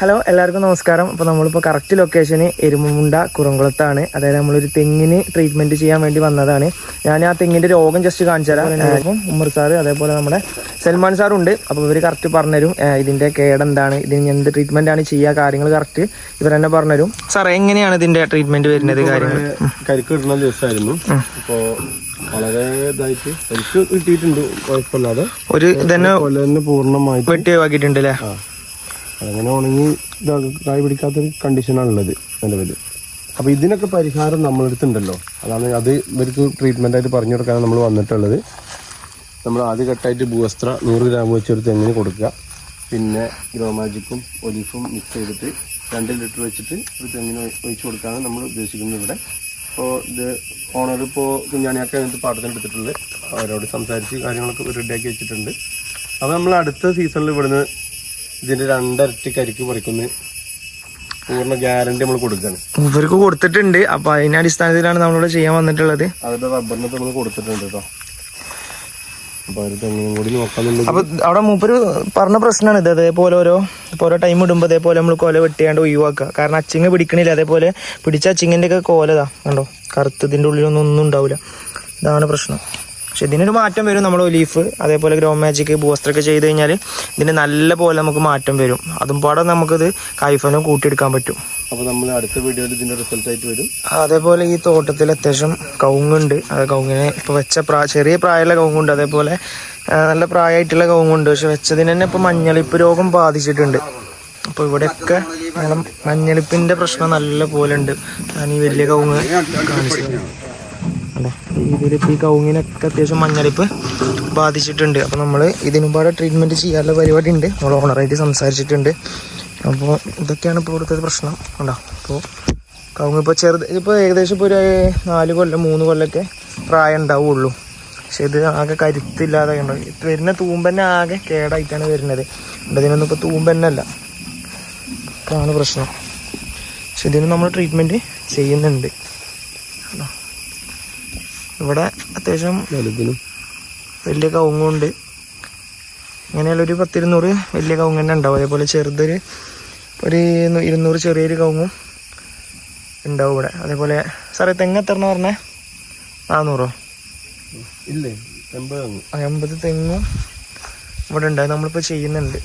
Hello എല്ലാവർക്കും നമസ്കാരം. അപ്പോൾ നമ്മളിപ്പോൾ കറക്റ്റ് ലൊക്കേഷന് എരുമുണ്ട കുറുംകുളത്താണ് അതായത് നമ്മളൊരു തെങ്ങിന് ട്രീറ്റ്മെന്റ് ചെയ്യാൻ വേണ്ടി വന്നതാണ്. ഞാൻ ആ തെങ്ങിന്റെ രോഗം ജസ്റ്റ് കാണിച്ചു തരാം. ഉമ്മർ സാറ് അതേപോലെ നമ്മുടെ സൽമാൻ സാറുണ്ട്. അപ്പോൾ ഇവർ കറക്റ്റ് പറഞ്ഞുതരും ഇതിന്റെ ഇതിന്റെ കേടെന്താണ് ഇതിന് എന്ത് ട്രീറ്റ്മെന്റ് ആണ് ചെയ്യുക? കാര്യങ്ങൾ കറക്റ്റ് ഇവർ തന്നെ പറഞ്ഞുതരും സാർ എങ്ങനെയാണ് ഇതിന്റെ ട്രീറ്റ്മെന്റ് വരുന്നത് കാര്യങ്ങൾ കരിക്കിടുന്ന ദിവസമായിരുന്നു ഇപ്പോ വളരെ ഇതായിട്ട് കിട്ടിയിട്ടുണ്ട് കുഴപ്പമില്ലാതെ. ഒരു ഇതന്നെ പൂർണമായി തന്നെ പൂർണമായിട്ട് വെട്ടി ഒഴിവാക്കിയിട്ടുണ്ട് അല്ലേ അതങ്ങനെ ഉണങ്ങി കായ് പിടിക്കാത്തൊരു കണ്ടീഷനാണുള്ളത് നിലവിൽ അപ്പോൾ ഇതിനൊക്കെ പരിഹാരം നമ്മളെടുത്തുണ്ടല്ലോ. അതാണ് അത് ഇവർക്ക് ട്രീറ്റ്മെന്റ് ആയിട്ട് പറഞ്ഞു കൊടുക്കാനാണ് നമ്മൾ വന്നിട്ടുള്ളത്. നമ്മൾ ആദ്യ ഘട്ടമായിട്ട് ഭൂവസ്ത്ര നൂറ് ഗ്രാം വെച്ച് ഒരു തെങ്ങിന് കൊടുക്കുക. പിന്നെ ഗ്രോമാജിക്കും ഒലീഫും മിക്സ് ചെയ്തിട്ട് രണ്ട് ലിറ്റർ വെച്ചിട്ട് ഒരു തെങ്ങിന് ഒഴിച്ചു കൊടുക്കാനാണ് നമ്മൾ ഉദ്ദേശിക്കുന്നത് ഇവിടെ. അപ്പോൾ ഇത് ഓണർ ഇപ്പോൾ കുഞ്ഞാണിയൊക്കെ അതിനകത്ത് പാട്ടത്തിന് എടുത്തിട്ടുള്ളത്. അവരോട് സംസാരിച്ച് കാര്യങ്ങളൊക്കെ റെഡിയാക്കി വെച്ചിട്ടുണ്ട്. അപ്പോൾ നമ്മൾ അടുത്ത സീസണിൽ ഇവിടുന്ന് ഇതിന്റെ രണ്ടരട്ടി കരിക്ക് പറിക്കുന്ന. പൂർണ ഗ്യാരണ്ടി നമ്മൾ കൊടുക്കുകയാണ് ഇവർക്ക് കൊടുത്തിട്ടുണ്ട്. അപ്പൊ അതിന്റെ അടിസ്ഥാനത്തിലാണ് നമ്മളിവിടെ ചെയ്യാൻ വന്നിട്ടുള്ളത്. അതിന്റെ റബ്ബറിനൊക്കെ നമ്മൾ കൊടുത്തിട്ടുണ്ട് കേട്ടോ അപ്പൊ അവിടെ മൂപ്പര് പറഞ്ഞ പ്രശ്നമാണ് ഇത്. അതേപോലെ ഓരോ ഓരോ ടൈം ഇടുമ്പോ അതേപോലെ നമ്മൾ കൊല വെട്ടിയാണ്ട് ഒഴിവാക്കുക. കാരണം അച്ചിങ്ങ പിടിക്കണില്ല. അതേപോലെ പിടിച്ച അച്ചിങ്ങന്റെ ഒക്കെ കോലതാ. കണ്ടോ? കറുത്തതിന്റെ ഉള്ളിലൊന്നും ഒന്നും ഉണ്ടാവില്ല ഇതാണ് പ്രശ്നം. പക്ഷെ ഇതിനൊരു മാറ്റം വരും നമ്മൾ ഒലീഫ് അതേപോലെ ഗ്രോ മാജിക് ബൂസ്റ്ററൊക്കെ ചെയ്ത് കഴിഞ്ഞാൽ ഇതിന് നല്ല പോലെ നമുക്ക് മാറ്റം വരും. അതും പാടെ നമുക്കിത് കൈഫലം കൂട്ടിയെടുക്കാൻ പറ്റും. അപ്പോൾ നമ്മൾ അടുത്ത വീഡിയോയിൽ ഇതിന്റെ റിസൾട്ട് ആയിട്ട് വരും. അതേപോലെ ഈ തോട്ടത്തിൽ അത്യാവശ്യം കവുങ്ങുണ്ട്. അത് കവുങ്ങിനെ ഇപ്പോൾ വെച്ച പ്രാ ചെറിയ പ്രായമുള്ള കവുങ്ങുണ്ട്. അതേപോലെ നല്ല പ്രായമായിട്ടുള്ള കവുങ്ങുണ്ട്. പക്ഷെ വെച്ചതിന് തന്നെ ഇപ്പോൾ മഞ്ഞളിപ്പ് രോഗം ബാധിച്ചിട്ടുണ്ട്. അപ്പോൾ ഇവിടെയൊക്കെ മഞ്ഞളിപ്പിന്റെ മഞ്ഞളിപ്പിന്റെ പ്രശ്നം നല്ല പോലെ ഉണ്ട്. ഞാൻ ഈ വലിയ കവുങ്ങ് കാണിച്ചു തരാം. കണ്ടോ? ഈ കൗങ്ങിനൊക്കെ അത്യാവശ്യം മഞ്ഞളിപ്പ് ബാധിച്ചിട്ടുണ്ട്. അപ്പം നമ്മൾ ഇതിനുപാട് ട്രീറ്റ്മെന്റ് ചെയ്യാനുള്ള പരിപാടി ഉണ്ട് നമ്മൾ ഓണറായിട്ട് സംസാരിച്ചിട്ടുണ്ട്. അപ്പോൾ ഇതൊക്കെയാണ് ഇപ്പോൾ ഇവിടുത്തെ പ്രശ്നം. ഉണ്ടോ അപ്പോൾ കവുങ്ങ് ഇപ്പോൾ ചെറുത് ഇപ്പോൾ ഏകദേശം ഇപ്പോൾ ഒരു നാല് കൊല്ലം മൂന്ന് കൊല്ലമൊക്കെ പ്രായം ഉണ്ടാവുള്ളൂ. പക്ഷെ ഇത് ആകെ കരുത്തില്ലാതെ ഇത് വരുന്ന തൂമ്പന്നെ ആകെ കേടായിട്ടാണ് വരുന്നത്. ഇതിനൊന്നും ഇപ്പോൾ തൂമ്പന്നല്ല അതാണ് പ്രശ്നം. പക്ഷെ ഇതിന് നമ്മൾ ട്രീറ്റ്മെന്റ് ചെയ്യുന്നുണ്ട്? ഇവിടെ അത്യാവശ്യം വലിയ കവുങ്ങുണ്ട് ഇങ്ങനെയുള്ള ഒരു പത്തിരുന്നൂറ് വലിയ കവുങ്ങ് തന്നെ ഉണ്ടാവും. അതേപോലെ ചെറുതൊരു ഒരു ഇരുന്നൂറ് ചെറിയൊരു കവുങ്ങും ഉണ്ടാവും ഇവിടെ. അതേപോലെ സാറേ തെങ്ങ് എത്ര പറഞ്ഞേ നാന്നൂറോ? ഇല്ലേ? എൺപത് തെങ്ങും. ഇവിടെ ഉണ്ടായി നമ്മളിപ്പോൾ ചെയ്യുന്നുണ്ട്.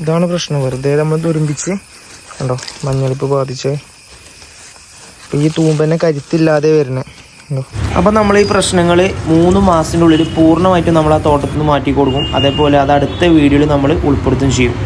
ഇതാണ് പ്രശ്നം. വെറുതെ നമ്മൾ തുരുമ്പിച്ച് കണ്ടോ? മഞ്ഞളിപ്പ് ബാധിച്ച്. ഈ തൂമ്പനെ കരുത്തില്ലാതെ വരുന്നത് അപ്പോൾ നമ്മൾ ഈ പ്രശ്നങ്ങൾ മൂന്ന് മാസത്തിനുള്ളിൽ പൂർണമായിട്ടും നമ്മൾ ആ തോട്ടത്തിൽ നിന്ന് മാറ്റി കൊടുക്കും അതേപോലെ അത് അടുത്ത വീഡിയോയിൽ നമ്മൾ ഉൾപ്പെടുത്തുകയും ചെയ്യും.